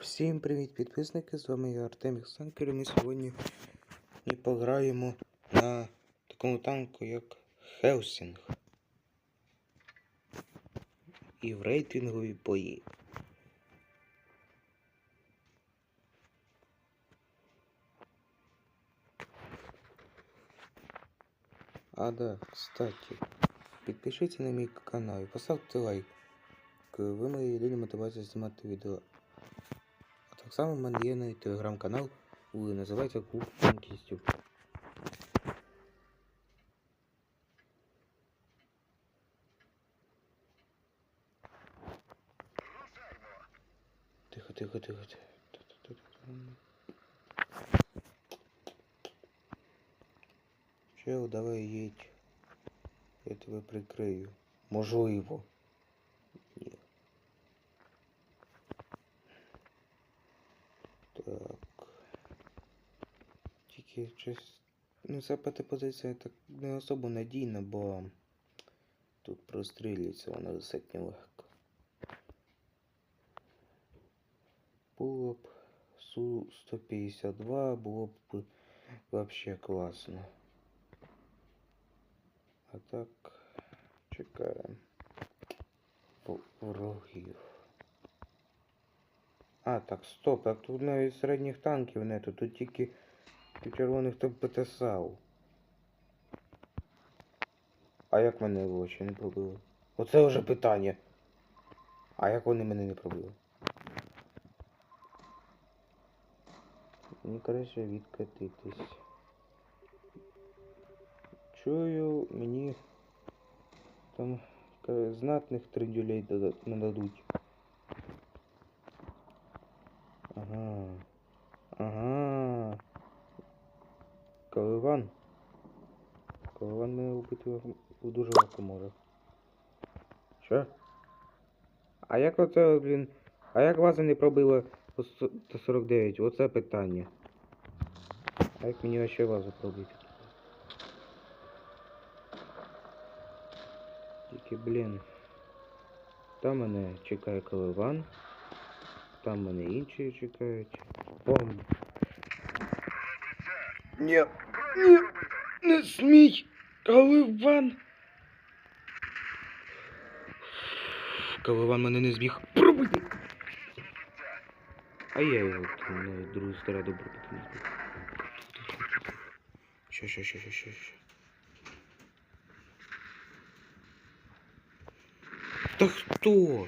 Всім привіт, підписники! З вами я Артем Санкер. і Ми сьогодні і пограємо на такому танку, як Хелсінг. І в рейтингові бої. А да, кстати, підпишіться на мій канал і поставте лайк. Ви мої єдина мотивація знімати відео. Так само в мене є на телеграм-канал, називається Клуб Танкістів. Тихо, тихо, тихо, тихо. Чел, давай їдь. Я тебе прикрию. Можливо. Ні. Так. Тільки щось. Ну, ця позиція так не особо надійна, бо тут прострілюється вона достатньо легко. Було б Су-152, було б вообще класно. А так, чекаємо ворогів. А, так, стоп, так тут навіть середніх танків нету, тут тільки у червоних то ПТСАУ. А як мене в очі не пробили? Оце вже питання. А як вони мене не пробили? Мені краще відкатитись. Чую, мені там ка- знатних трендюлей нададуть. Ага. Каливан. Каливан мене убити легко- дуже легко може. Що? А як оце, блін. А як вас не пробило по сто- до 49? Оце питання. А як мені ще вазу пробити? Тільки, блін. Там мене чекає Каливан. Там мене інші чекають. Бомб. Ні. Ні. Не смій. Каливан. Каливан мене не збіг. Пробуйте! А я його на другу сторону добре не збіг. Що, що, що, що, що, що. Та хто?